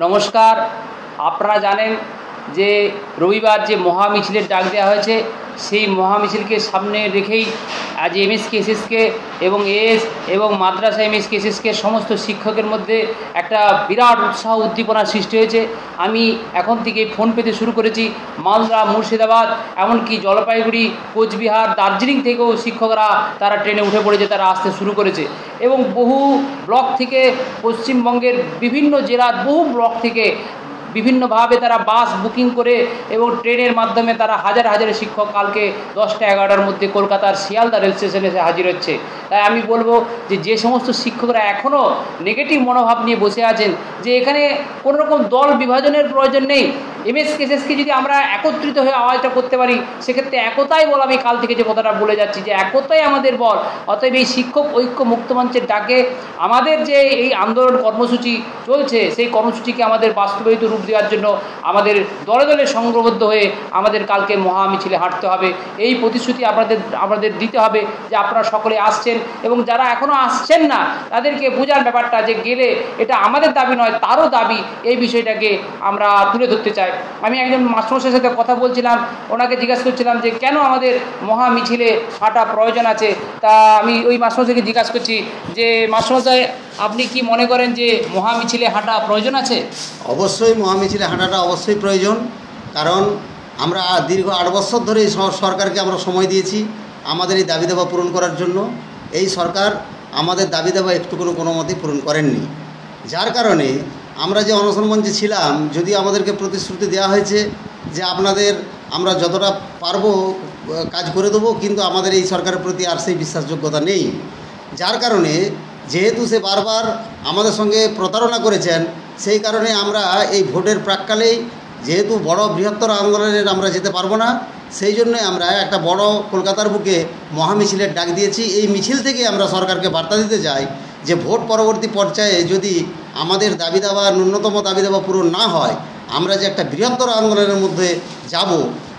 নমস্কার আপনারা জানেন যে রবিবার যে মহামিছিলের ডাক দেওয়া হয়েছে সেই মহা মিছিলকে সামনে রেখেই আজ এমএস কেসিসকে এবং এস এবং মাদ্রাসা এমএস কেসিসকে সমস্ত শিক্ষকের মধ্যে একটা বিরাট উৎসাহ উদ্দীপনার সৃষ্টি হয়েছে। আমি এখন থেকে ফোন পেতে শুরু করেছি মালদা, মুর্শিদাবাদ, এমনকি জলপাইগুড়ি, কোচবিহার, দার্জিলিং থেকেও শিক্ষকরা তারা ট্রেনে উঠে পড়েছে, তারা আসতে শুরু করেছে। এবং বহু ব্লক থেকে পশ্চিমবঙ্গের বিভিন্ন জেলার বহু ব্লক থেকে বিভিন্নভাবে তারা বাস বুকিং করে এবং ট্রেনের মাধ্যমে তারা হাজার হাজার শিক্ষক কালকে দশটা এগারোটার মধ্যে কলকাতার শিয়ালদা রেল স্টেশনে এসে হাজির হচ্ছে। তাই আমি বলব যে যে সমস্ত শিক্ষকরা এখনও নেগেটিভ মনোভাব নিয়ে বসে আছেন, যে এখানে কোনো রকম দল বিভাজনের প্রয়োজন নেই। এমএস কেসেসকে যদি আমরা একত্রিত হয়ে আওয়াজটা করতে পারি, সেক্ষেত্রে একতাই বল আমি কাল থেকে যে কথাটা বলে যাচ্ছি, যে একতাই আমাদের বল। অতএব এই শিক্ষক ঐক্য মুক্তমঞ্চের ডাকে আমাদের যে এই আন্দোলন কর্মসূচি চলছে, সেই কর্মসূচিকে আমাদের বাস্তবায়িত রূপ দেওয়ার জন্য আমাদের দলে দলে সংঘবদ্ধ হয়ে আমাদের কালকে মহা মিছিলে হাঁটতে হবে। এই প্রতিশ্রুতি আপনাদের, আমাদের দিতে হবে যে আপনারা সকলে আসছেন এবং যারা এখনও আসছেন না, তাদেরকে বোঝার ব্যাপারটা যে গেলে এটা আমাদের দাবি নয়, তারও দাবি এই বিষয়টাকে আমরা তুলে ধরতে চাই। আমি একজন মাস্টারমশাইয়ের সাথে কথা বলছিলাম, ওনাকে জিজ্ঞাসা করছিলাম যে কেন আমাদের মহা মিছিলে হাঁটা প্রয়োজন আছে? তা আমি ওই মাস্টারমশাইকে জিজ্ঞাসা করছি যে, মাস্টারমশাই আপনি কি মনে করেন যে মহা মিছিলে হাঁটা প্রয়োজন আছে? অবশ্যই মহামিছিলে হাঁটাটা অবশ্যই প্রয়োজন। কারণ আমরা দীর্ঘ আট বছর ধরে এই সরকারকে আমরা সময় দিয়েছি আমাদের এই দাবি দাবা পূরণ করার জন্য। এই সরকার আমাদের দাবি দাবা একটু কোনো কোনো মতেই পূরণ করেননি। যার কারণে আমরা যে অনশন মঞ্চে ছিলাম, যদি আমাদেরকে প্রতিশ্রুতি দেওয়া হয়েছে যে আপনাদের আমরা যতটা পারব কাজ করে দেবো, কিন্তু আমাদের এই সরকারের প্রতি আর সেই বিশ্বাসযোগ্যতা নেই। যার কারণে যেহেতু সে বারবার আমাদের সঙ্গে প্রতারণা করেছেন, সেই কারণে আমরা এই ভোটের প্রাককালেই যেহেতু বড় বৃহত্তর আন্দোলনের আমরা যেতে পারব না, সেই জন্য আমরা একটা বড় কলকাতার বুকে মহামিছিলের ডাক দিয়েছি। এই মিছিল থেকে আমরা সরকারকে বার্তা দিতে চাই যে ভোট পরবর্তী পর্যায়ে যদি আমাদের দাবি দাবা ন্যূনতম দাবি দাবা পূরণ না হয়, আমরা যে একটা বৃহত্তর আন্দোলনের মধ্যে যাব,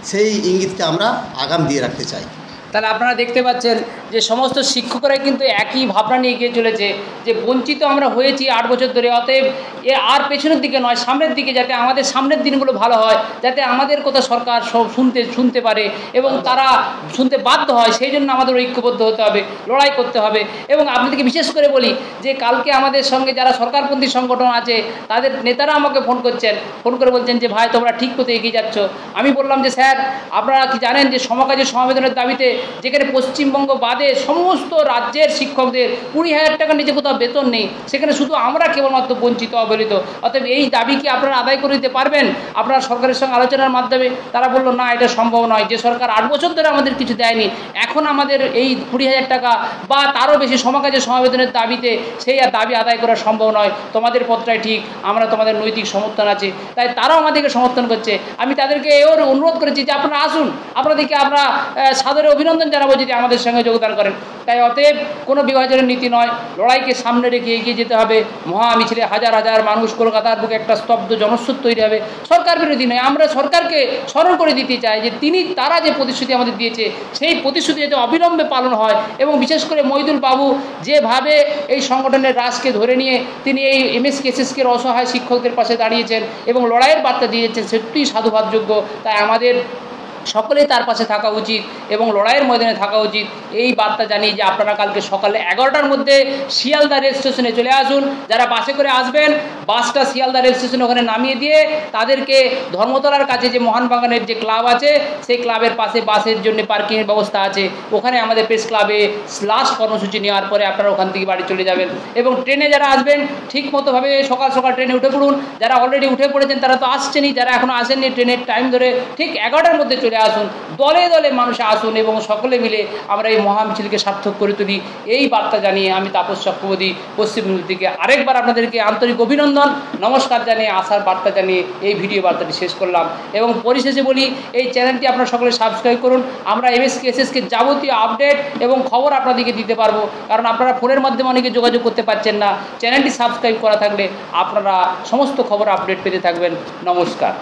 সেই ইঙ্গিতকে আমরা আগাম দিয়ে রাখতে চাই। তাহলে আপনারা দেখতে পাচ্ছেন যে সমস্ত শিক্ষকরাই কিন্তু একই ভাবনা নিয়ে এগিয়ে চলেছে, যে বঞ্চিত আমরা হয়েছি আট বছর ধরে, অতএব এ আর পেছনের দিকে নয়, সামনের দিকে যাতে আমাদের সামনের দিনগুলো ভালো হয়, যাতে আমাদের কথা সরকার সব শুনতে শুনতে পারে এবং তারা শুনতে বাধ্য হয়, সেই জন্য আমাদের ঐক্যবদ্ধ হতে হবে, লড়াই করতে হবে। এবং আপনাদেরকে বিশেষ করে বলি যে কালকে আমাদের সঙ্গে যারা সরকারপন্থী সংগঠন আছে, তাদের নেতারা আমাকে ফোন করছেন, ফোন করে বলছেন যে, ভাই, তোমরা ঠিক পথে এগিয়ে যাচ্ছ। আমি বললাম যে, স্যার, আপনারা কি জানেন যে সমকাজের সমাবেদনের দাবিতে যেখানে পশ্চিমবঙ্গ বাদে সমস্ত রাজ্যের শিক্ষকদের কুড়ি হাজার টাকার নিচে কোথাও বেতন নেই, সেখানে শুধু আমরা কেবলমাত্র বঞ্চিত, অবহেলিত। অতএব এই দাবি কি আপনারা আদায় করে দিতে পারবেন। আপনারা সরকারের সঙ্গে আলোচনার মাধ্যমে তারা বলল, না, এটা সম্ভব নয়। যে সরকার আট বছর ধরে আমাদের কিছু দেয়নি, এখন আমাদের এই কুড়ি হাজার টাকা বা তারও বেশি সমাকাজের সমাবেদনের দাবিতে সেই আর দাবি আদায় করা সম্ভব নয়। তোমাদের পত্রাই ঠিক, আমরা তোমাদের নৈতিক সমর্থন আছে। তাই তারাও আমাদেরকে সমর্থন করছে। আমি তাদেরকে এও অনুরোধ করেছি যে আপনারা আসুন। আপনাদেরকে আমরা সাদরে অভিনন্দন জানাব যদি আমাদের সঙ্গে যোগদান করেন। তাই অতএব কোনো বিভাজনের নীতি নয়, লড়াইকে সামনে রেখে এগিয়ে যেতে হবে। মহা মিছিলে হাজার হাজার মানুষ কলকাতার বুকে একটা স্তব্ধ জনস্রোত তৈরি হবে। সরকার বিরোধী নয়, আমরা সরকারকে স্মরণ করে দিতে চাই যে তিনি, তারা যে প্রতিশ্রুতি আমাদের দিয়েছে, সেই প্রতিশ্রুতি যাতে অবিলম্বে পালন হয় এবং বিশেষ করে মহিদুল বাবু যেভাবে এই সংগঠনের রাজকে ধরে নিয়ে তিনি এই এমএস কেসেসকে অসহায় শিক্ষকদের পাশে দাঁড়িয়েছেন এবং লড়াইয়ের বার্তা দিয়েছেন, সত্যিই সাধুবাদযোগ্য। তাই আমাদের সকলেই তার পাশে থাকা উচিত এবং লড়াইয়ের ময়দানে থাকা উচিত। এই বার্তা জানিয়ে যে আপনারা কালকে সকালে এগারোটার মধ্যে শিয়ালদা রেল স্টেশনে চলে আসুন। যারা বাসে করে আসবেন, বাসটা শিয়ালদা রেল স্টেশনে ওখানে নামিয়ে দিয়ে তাদেরকে ধর্মতলার কাছে যে মোহনবাগানের যে ক্লাব আছে, সেই ক্লাবের পাশে বাসের জন্য পার্কিংয়ের ব্যবস্থা আছে। ওখানে আমাদের প্রেস ক্লাবে লাস্ট কর্মসূচি নেওয়ার পরে আপনারা ওখান থেকে বাড়ি চলে যাবেন। এবং ট্রেনে যারা আসবেন ঠিক মতোভাবে সকাল সকাল ট্রেনে উঠে পড়ুন। যারা অলরেডি উঠে পড়েছেন, তারা তো আসছেনই। যারা এখনও আসেননি, ট্রেনের টাইম ধরে ঠিক এগারোটার মধ্যে চলে আসুন, দলে দলে মানুষ আসুন এবং সকলে মিলে আমরা এই মহা মিছিলকে সার্থক করে তুলি। এই বার্তা জানিয়ে আমি তাপস চক্রবর্তী পশ্চিমবঙ্গ থেকে আরেকবার আপনাদেরকে আন্তরিক অভিনন্দন, নমস্কার জানিয়ে আসার বার্তা জানিয়ে এই ভিডিও বার্তাটি শেষ করলাম। এবং পরিশেষে বলি, এই চ্যানেলটি আপনারা সকলে সাবস্ক্রাইব করুন। আমরা এমএস কেসেসকে যাবতীয় আপডেট এবং খবর আপনাদেরকে দিতে পারব। কারণ আপনারা ফোনের মাধ্যমে অনেকে যোগাযোগ করতে পারছেন না। চ্যানেলটি সাবস্ক্রাইব করা থাকলে আপনারা সমস্ত খবর আপডেট পেতে থাকবেন। নমস্কার।